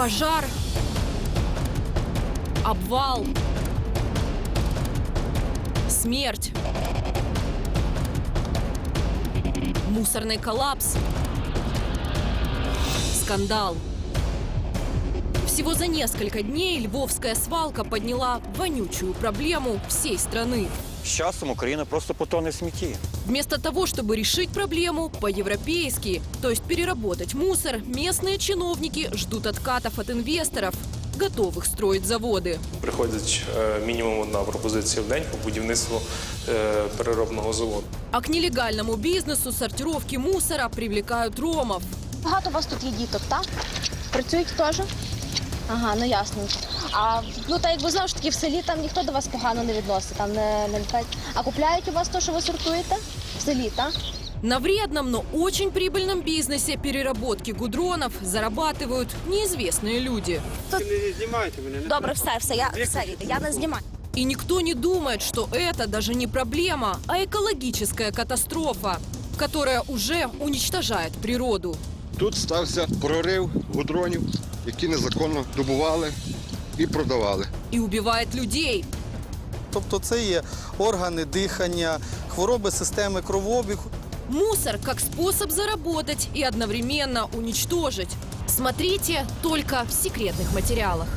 Пожар. Обвал. Смерть. Мусорный коллапс. Скандал. Всего за несколько дней львовская свалка подняла вонючую проблему всей страны. З часом Україна просто потоне в смітті. Вместо того, чтобы решить проблему по-европейски, то есть переработать мусор, местные чиновники ждут откатов от инвесторов, готовых строить заводы. Приходить е, мінімум одна пропозиція в день по будівництву е, переробного заводу. А к нелегальному бизнесу сортировки мусора привлекают ромов. Багато у вас тут є діток, так? Працюють теж? Ага, ну ясно. А ну так якби знову ж таки в селі там ніхто до вас погано не відносить, там не, не літають. А купляють у вас те, що ви сортуєте? В селі, так? На вредном, но очень прибыльном бизнесе переработки гудронов зарабатывают неизвестные люди. Не знімайте мене. не Добре, все, все, я все, я не знімаю. И никто не думает, что это даже не проблема, а экологическая катастрофа, которая уже уничтожает природу. Тут стався прорив гудронів, які незаконно добували і продавали. И убивает людей. Тобто це є органи дихання, хвороби системи кровообігу. Мусор как способ заработать и одновременно уничтожить. Смотрите только в секретных материалах.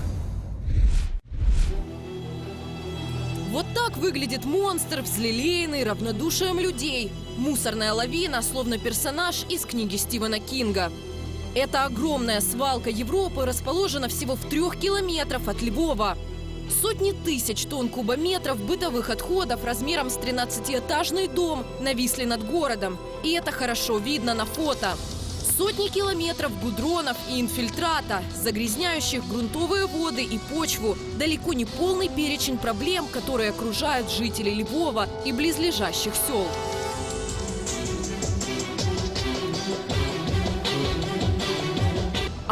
Вот так выглядит монстр, взлелеянный равнодушием людей. Мусорная лавина, словно персонаж из книги Стивена Кинга. Эта огромная свалка Европы расположена всего в трех километров от Львова. Сотни тысяч тонн кубометров бытовых отходов размером с 13-этажный дом нависли над городом. И это хорошо видно на фото. Сотни километров гудронов и инфильтрата, загрязняющих грунтовые воды и почву. Далеко не полный перечень проблем, которые окружают жителей Львова и близлежащих сел.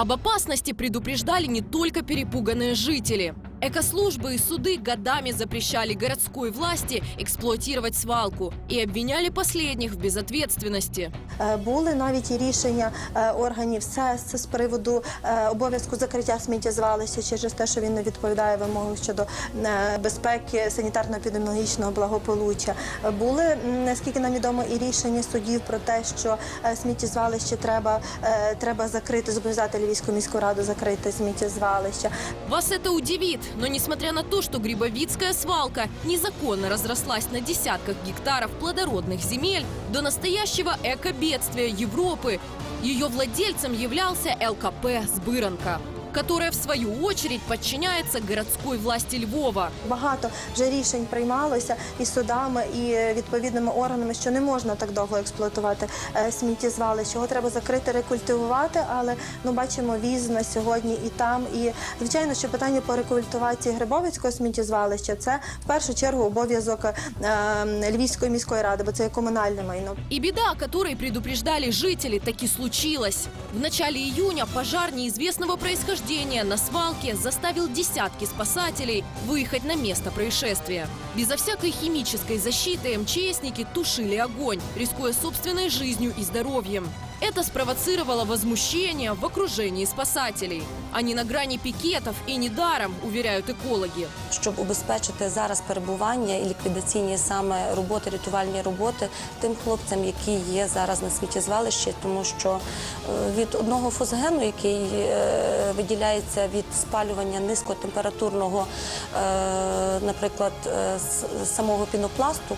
Об опасности предупреждали не только перепуганные жители. Экослужбы и суды годами запрещали городской власти эксплуатировать свалку и обвиняли последних в безответственности. Е, Були навіть і рішення е, органів СЕС з приводу е, обов'язку закриття сміттєзвалища через те, що він не відповідає вимогам щодо е, безпеки санітарно-епідеміологічного благополуччя. Е, Були, м, наскільки нам відомо, і рішення судів про те, що е, сміттєзвалище треба, е, треба закрити, зобов'язати Львівську міську раду закрити сміттєзвалище. Вас это удивит, Но несмотря на то, что Грибовицкая свалка незаконно разрослась на десятках гектаров плодородных земель, до настоящего экобедствия Европы ее владельцем являлся ЛКП «Сбыранка», которая в свою очередь подчиняется городской власти Львова. Багато вже рішень приймалося і судами, і відповідними органами, що не можна так довго експлуатувати е, сміттєзвалище. Його треба закрити, рекультивувати, але ну бачимо віз на сьогодні і там. І звичайно, що питання по рекультивації Грибовицького сміттєзвалища це в першу чергу обов'язок е, Львівської міської ради, бо це є комунальне майно. И беда, о которой предупреждали жители, таки случилась. В начале июня пожар неизвестного происхождения на свалке заставил десятки спасателей выехать на место происшествия. Безо всякой химической защиты МЧСники тушили огонь, рискуя собственной жизнью и здоровьем. Это спровоцировало возмущение в окружении спасателей. Они на грани пикетов и недаром, уверяют экологи. щоб убезпечити зараз перебування і ліквідаційні саме роботи, рятувальні роботи тим хлопцям, які є зараз на сміттєзвалищі, тому що е, від одного фосгену, який е, виділяється від спалювання низькотемпературного, е, наприклад, е, с- самого пінопласту,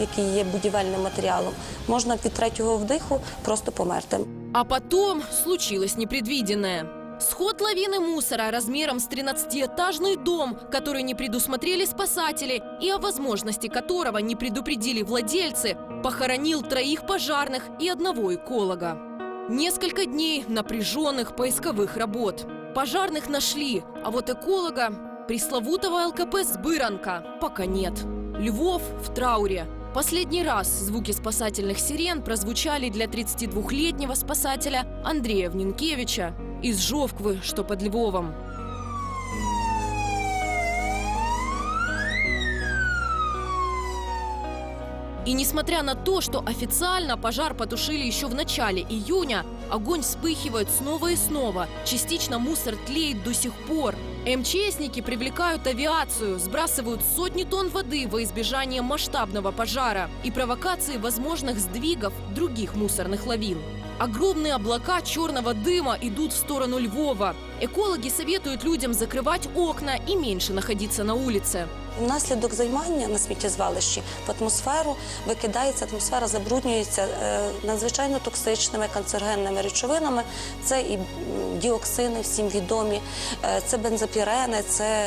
який є будівельним матеріалом, можна від третього вдиху просто померти. А потом случилось непредвиденное. Сход лавины мусора размером с 13-этажный дом, который не предусмотрели спасатели и о возможности которого не предупредили владельцы, похоронил троих пожарных и одного эколога. Несколько дней напряженных поисковых работ. Пожарных нашли, а вот эколога, пресловутого ЛКП «Сбыранка», пока нет. Львов в трауре. Последний раз звуки спасательных сирен прозвучали для 32-летнего спасателя Андрея Внинкевича из Жовквы, что под Львовом. И несмотря на то, что официально пожар потушили еще в начале июня, огонь вспыхивает снова и снова. Частично мусор тлеет до сих пор. МЧСники привлекают авиацию, сбрасывают сотни тонн воды во избежание масштабного пожара и провокации возможных сдвигов других мусорных лавин. Огромные облака черного дыма идут в сторону Львова. Экологи советуют людям закрывать окна и меньше находиться на улице. Внаслідок займання на сміттєзвалищі в атмосферу викидається, атмосфера забруднюється е, надзвичайно токсичними канцерогенними речовинами. Це і діоксини, всім відомі, е, це бензопірени, це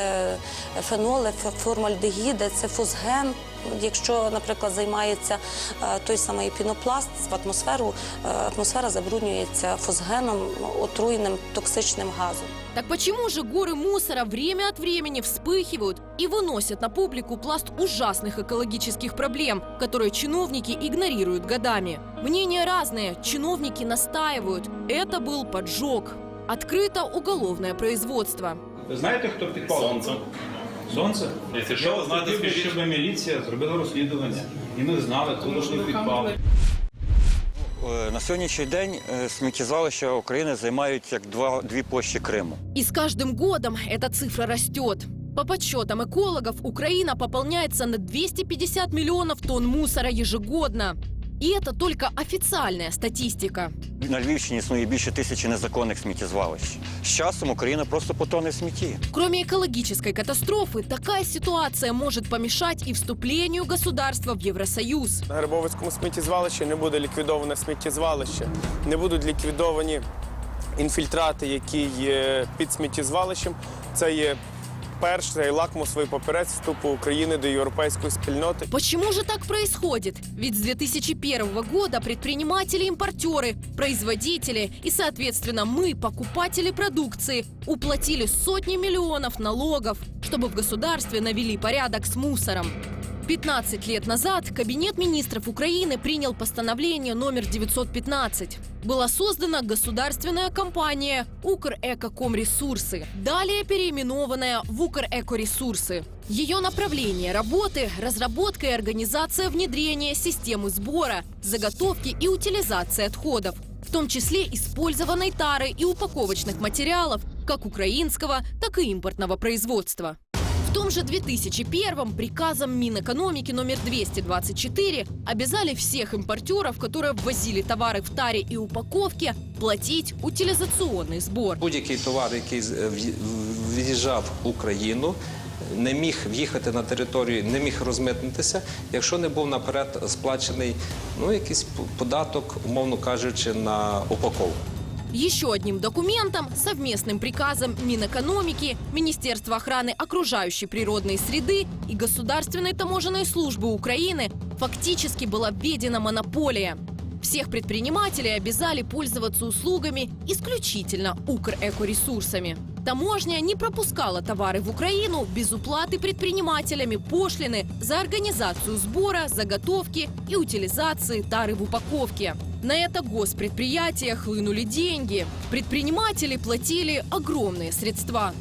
феноли, ф- формальдегіди, це фосген. Якщо, наприклад, займається е, той самий пінопласт в атмосферу, е, атмосфера забруднюється фосгеном, отруєним токсичним газом. Так почему же горы мусора время от времени вспыхивают и выносят на публику пласт ужасных экологических проблем, которые чиновники игнорируют годами? Мнения разные, чиновники настаивают. Это был поджог. Открыто уголовное производство. Ви знаєте, хто підпав? Сонце. Сонце? Якщо Я що, знаєте, хотів би, скажіть. щоб міліція зробила розслідування. І ми знали, хто ж підпав. Е, На сьогоднішній день е, сміттєзвалища України займають як два, дві площі Криму. И с каждым годом эта цифра растет. По подсчетам экологов, Украина пополняется на 250 миллионов тонн мусора ежегодно. И это только официальная статистика. На Львівщині існує більше тисячі незаконних сміттєзвалищ. З часом Україна просто потоне в смітті. Кроме экологической катастрофы, такая ситуация может помешать и вступлению государства в Евросоюз. На Грибовицькому сміттєзвалищі не буде ліквідоване сміттєзвалище, не будуть ліквідовані інфільтрати, які є під сміттєзвалищем. Це є перший лакмусовий папірець вступу України до європейської спільноти. Почему же так происходит? Ведь с 2001 года предприниматели-импортеры, производители и, соответственно, мы, покупатели продукции, уплатили сотни миллионов налогов, чтобы в государстве навели порядок с мусором. 15 лет назад Кабинет министров Украины принял постановление номер 915. Была создана государственная компания «Укрэкокомресурсы», далее переименованная в «Укрэкоресурсы». Ее направление работы – разработка и организация внедрения системы сбора, заготовки и утилизации отходов, в том числе использованной тары и упаковочных материалов как украинского, так и импортного производства. В том же 2001 приказом Минэкономики номер 224 обязали всех импортеров, которые ввозили товары в таре и упаковке, платить утилизационный сбор. Будь-який товар, який з- е, в'ї- в'їжджав в Україну, не міг в'їхати на територію, не міг розмитнитися, якщо не був наперед сплачений ну, якийсь п- податок, умовно кажучи, на упаковку. Еще одним документом, совместным приказом Минэкономики, Министерства охраны окружающей природной среды и Государственной таможенной службы Украины фактически была введена монополия. Всех предпринимателей обязали пользоваться услугами исключительно Укрэкоресурсами. Таможня не пропускала товары в Украину без уплаты предпринимателями пошлины за организацию сбора, заготовки и утилизации тары в упаковке. На это госпредприятия хлынули деньги. Предприниматели платили огромные средства.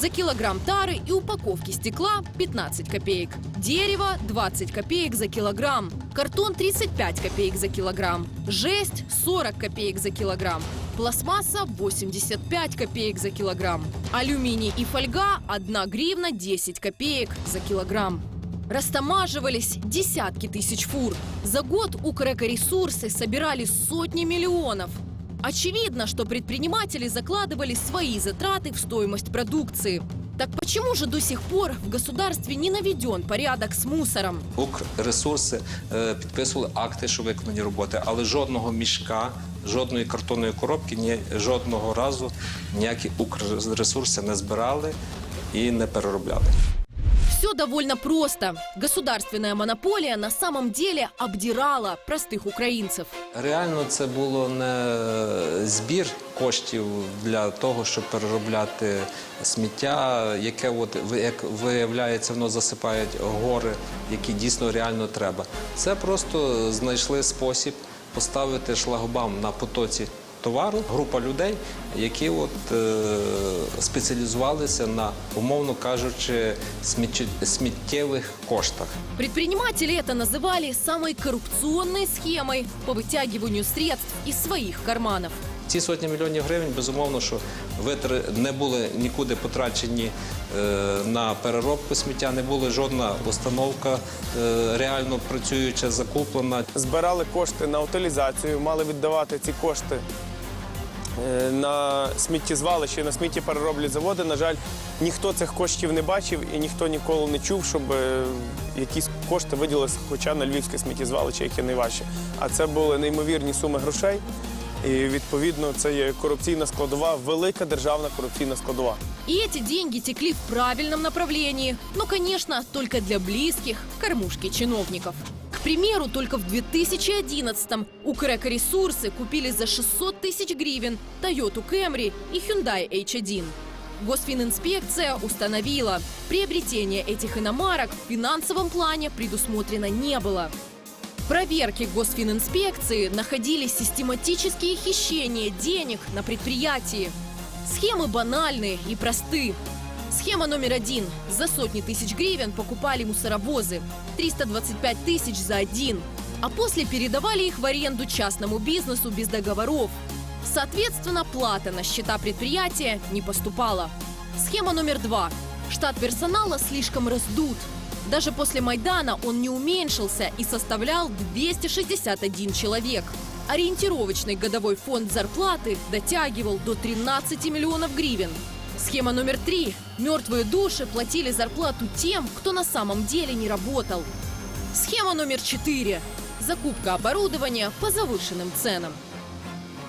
За килограмм тары и упаковки стекла 15 копеек. Дерево 20 копеек за килограмм. Картон 35 копеек за килограмм. Жесть 40 копеек за килограмм. Пластмасса 85 копеек за килограмм. Алюминий и фольга 1 гривна 10 копеек за килограмм. Растамаживались десятки тысяч фур. За год Укрэкоресурсы собирали сотни миллионов. Очевидно, что предприниматели закладывали свои затраты в стоимость продукции. Так почему же до сих пор в государстве не наведен порядок с мусором? Укрресурси е, підписували акти, що виконані роботи, але жодного мішка, жодної картонної коробки, ні, жодного разу ніякі укрресурси не збирали і не переробляли. Все довольно просто. Государственная монополия на самом деле обдирала простых украинцев. Реально це було не збір коштів для того, щоб переробляти сміття, яке от як виявляється, воно засипають гори, які дійсно реально треба. Це просто знайшли спосіб поставити шлагбаум на потоці товару, група людей, які от, е, спеціалізувалися на, умовно кажучи, сміттє- сміттєвих коштах. Предприниматели это называли самой коррупционной схемой по вытягиванию средств из своих карманов. Ці сотні мільйонів гривень, безумовно, що витри не були нікуди потрачені е, на переробку сміття, не була жодна установка е, реально працююча, закуплена. Збирали кошти на утилізацію, мали віддавати ці кошти е, на сміттєзвалище, на сміттєперероблі заводи. На жаль, ніхто цих коштів не бачив і ніхто ніколи не чув, щоб якісь кошти виділилися хоча на львівське сміттєзвалище, яке найважче. А це були неймовірні суми грошей. І відповідно це є корупційна складова, велика державна корупційна складова. И эти деньги текли в правильном направлении. Но, конечно, только для близких кормушки чиновников. К примеру, только в 2011-м Укрекоресурсы купили за 600 тысяч гривен Toyota Camry и Hyundai H1. Госфининспекция установила, приобретение этих иномарок в финансовом плане предусмотрено не было. Проверке госфининспекции находились систематические хищения денег на предприятии. Схемы банальные и просты. Схема номер один. За сотни тысяч гривен покупали мусоровозы. 325 тысяч за один. А после передавали их в аренду частному бизнесу без договоров. Соответственно, плата на счета предприятия не поступала. Схема номер два. Штат персонала слишком раздут. Даже после Майдана он не уменьшился и составлял 261 человек. Ориентировочный годовой фонд зарплаты дотягивал до 13 миллионов гривен. Схема номер три. Мертвые души платили зарплату тем, кто на самом деле не работал. Схема номер четыре. Закупка оборудования по завышенным ценам.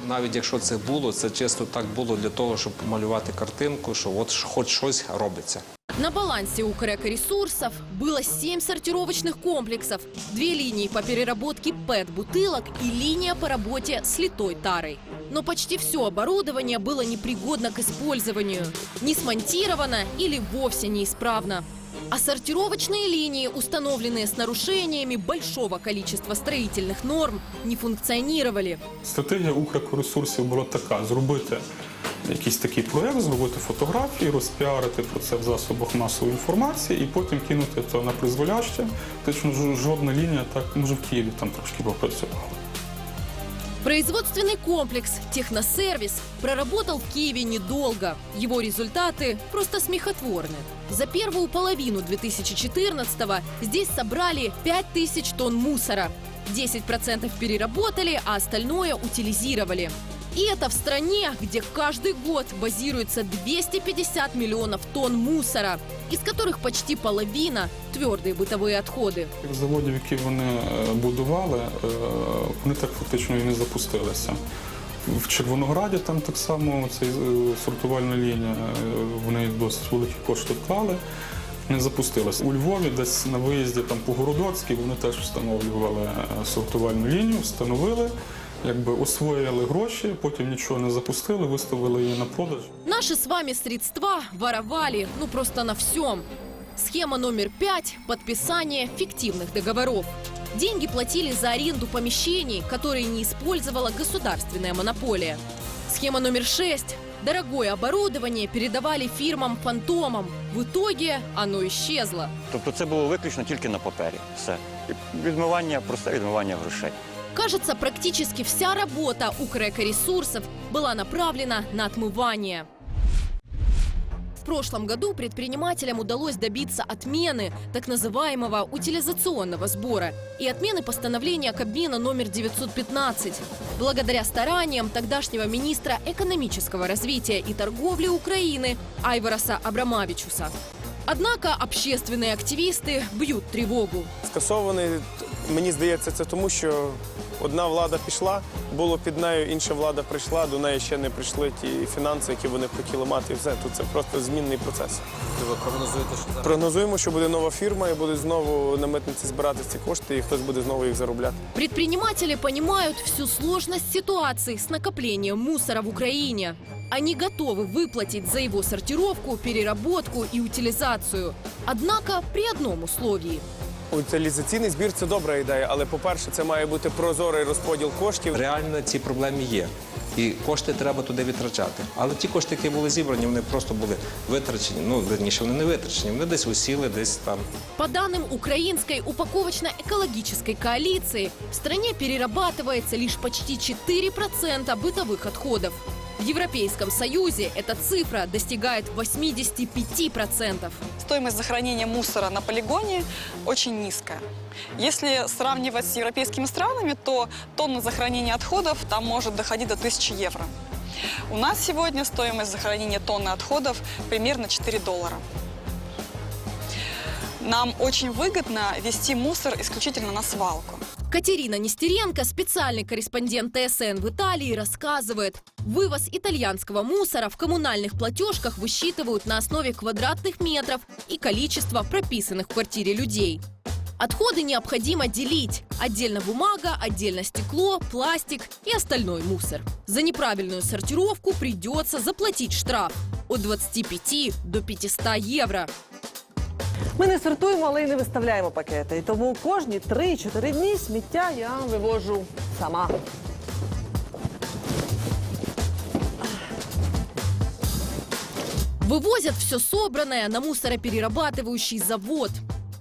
Навіть якщо це було, це чисто так було для того, щоб малювати картинку, що от хоч щось робиться. На балансе Укрекоресурсов было 7 сортировочных комплексов, две линии по переработке ПЭТ-бутылок и линия по работе с литой тарой. Но почти все оборудование было непригодно к использованию, не смонтировано или вовсе неисправно. А сортировочные линии, установленные с нарушениями большого количества строительных норм, не функционировали. Стратегія Укрекоресурсів була така: зробити якийсь такий проєкт, зробити фотографії, розпіарити про це в засобах масової інформації і потім кинути це на призволяще. Точно ж- жодна лінія так, може в Києві там трошки попрацювала. Производственный комплекс «Техносервис» проработал в Киеве недолго. Его результаты просто смехотворны. За первую половину 2014-го здесь собрали 5000 тонн мусора. 10% переработали, а остальное утилизировали. И это в стране, где каждый год базируется 250 миллионов тонн мусора, из которых почти половина – твердые бытовые отходы. Тих заводів, які вони е, будували, е, вони так фактично і не запустилися. В Червонограді там так само ця сортувальна лінія, е, вони досить великі кошти вклали. Не запустилася. У Львові, десь на виїзді там по Городоцькій, вони теж встановлювали е, сортувальну лінію, встановили, якби освоїли гроші, потім нічого не запустили, виставили її на продаж. Наши с вами средства воровали, ну просто на всем. Схема номер пять – подписание фиктивных договоров. Деньги платили за аренду помещений, которые не использовала государственная монополия. Схема номер шесть – дорогое оборудование передавали фирмам-фантомам. В итоге оно исчезло. Тобто це було виключно тільки на папері. Все. І відмивання, просте відмивання грошей. Кажется, практически вся работа Укрекоресурсов была направлена на отмывание. В прошлом году предпринимателям удалось добиться отмены так называемого утилизационного сбора и отмены постановления Кабмина номер 915. Благодаря стараниям тогдашнего министра экономического развития и торговли Украины Айвараса Абрамавичуса. Однако общественные активисты бьют тревогу. Скасований, мені здається, це тому, що одна влада пішла, було під нею, інша влада прийшла, до неї ще не прийшли ті фінанси, які вони хотіли мати. І все тут це просто змінний процес. Ви прогнозуєте, що зараз Прогнозуємо, що буде нова фірма і буде знову на митниці збирати ці кошти, і хтось буде знову їх заробляти. Предприниматели понимают всю сложность ситуации с накоплением мусора в Украине. Они готовы выплатить за его сортировку, переработку и утилизацию. Однако при одном условии. Утилізаційний збір це добра ідея, але по-перше, це має бути прозорий розподіл коштів. реально ці проблеми є. і кошти треба туди витрачати. Але ті кошти, які були зібрані, вони просто були витрачені. Ну верніше, вони не витрачені, вони десь усіли, десь там. По данным Украинской упаковочно-экологической коалиции, в стране перерабатывается лишь почти 4% бытовых отходов. В Европейском Союзе эта цифра достигает 85%. Стоимость захоронения мусора на полигоне очень низкая. Если сравнивать с европейскими странами, то тонна захоронения отходов там может доходить до 1000 евро. У нас сегодня стоимость захоронения тонны отходов примерно 4 доллара. Нам очень выгодно вести мусор исключительно на свалку. Катерина Нестеренко, специальный корреспондент ТСН в Италии, рассказывает, вывоз итальянского мусора в коммунальных платежках высчитывают на основе квадратных метров и количества прописанных в квартире людей. Отходы необходимо делить. Отдельно бумага, отдельно стекло, пластик и остальной мусор. За неправильную сортировку придется заплатить штраф от 25 до 500 евро. Ми не сортуємо, але й не виставляємо пакети. І тому кожні 3-4 дні сміття я вивожу сама. Вывозят все собранное на мусороперерабатывающий завод.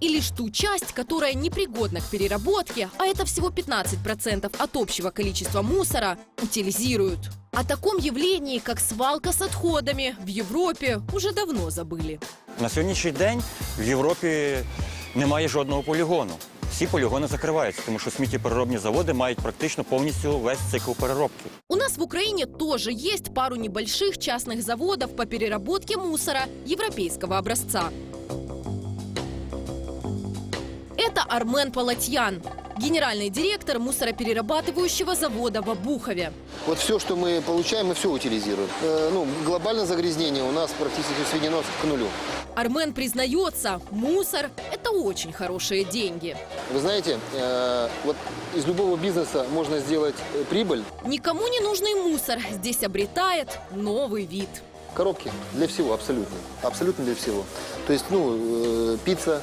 И лишь ту часть, которая непригодна к переработке, а это всего 15% от общего количества мусора, утилизируют. О таком явлении, как свалка с отходами, в Европе уже давно забыли. На сьогоднішній день в Європі немає жодного полігону. Всі полігони закриваються, тому що сміттєпереробні заводи мають практично повністю весь цикл переробки. У нас в Украине тоже есть пару небольших частных заводов по переработке мусора европейского образца. Это Армен Палатьян, генеральный директор мусороперерабатывающего завода в Обухове. Вот все, что мы получаем, мы все утилизируем. Э, ну, глобальное загрязнение у нас практически сведено к нулю. Армен признается, мусор – это очень хорошие деньги. Вы знаете, э, вот из любого бизнеса можно сделать э, прибыль. Никому не нужный мусор здесь обретает новый вид. Коробки для всего, абсолютно. Абсолютно для всего. То есть, ну, э, пицца,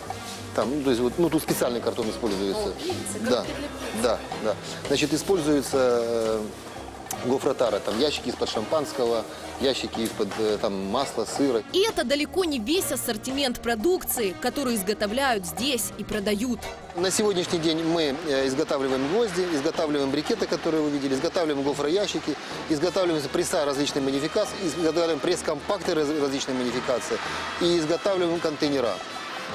там, ну, то есть, вот, ну, тут специальный картон используется. да, да, да. Значит, используется э, гофротара, там, ящики из-под шампанского, ящики из-под э, там, масла, сыра. И это далеко не весь ассортимент продукции, которую изготовляют здесь и продают. На сегодняшний день мы э, изготавливаем гвозди, изготавливаем брикеты, которые вы видели, изготавливаем гофроящики, изготавливаем пресса различной модификации, изготавливаем пресс-компакты раз- различной модификации и изготавливаем контейнера.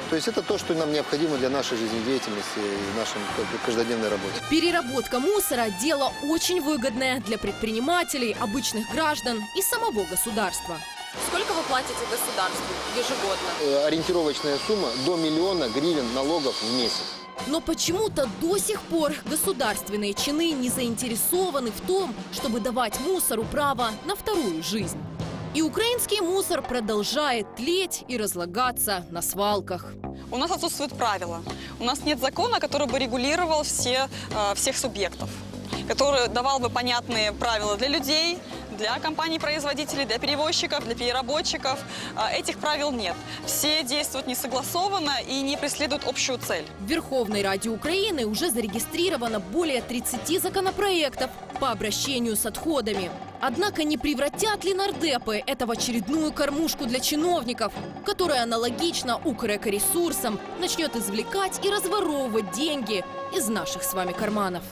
То есть это то, что нам необходимо для нашей жизнедеятельности и нашей каждодневной работы. Переработка мусора – дело очень выгодное для предпринимателей, обычных граждан и самого государства. Сколько вы платите государству ежегодно? Э, Ориентировочная сумма до миллиона гривен налогов в месяц. Но почему-то до сих пор государственные чины не заинтересованы в том, чтобы давать мусору право на вторую жизнь. И украинский мусор продолжает тлеть и разлагаться на свалках. У нас отсутствуют правила. У нас нет закона, который бы регулировал все, э, всех субъектов, который давал бы понятные правила для людей, для компаний-производителей, для перевозчиков, для переработчиков. Э, Этих правил нет. Все действуют несогласованно и не преследуют общую цель. В Верховной Раде Украины уже зарегистрировано более 30 законопроектов по обращению с отходами. Однако не превратят ли нардепы это в очередную кормушку для чиновников, которая аналогично Укрэкоресурсам начнет извлекать и разворовывать деньги из наших с вами карманов?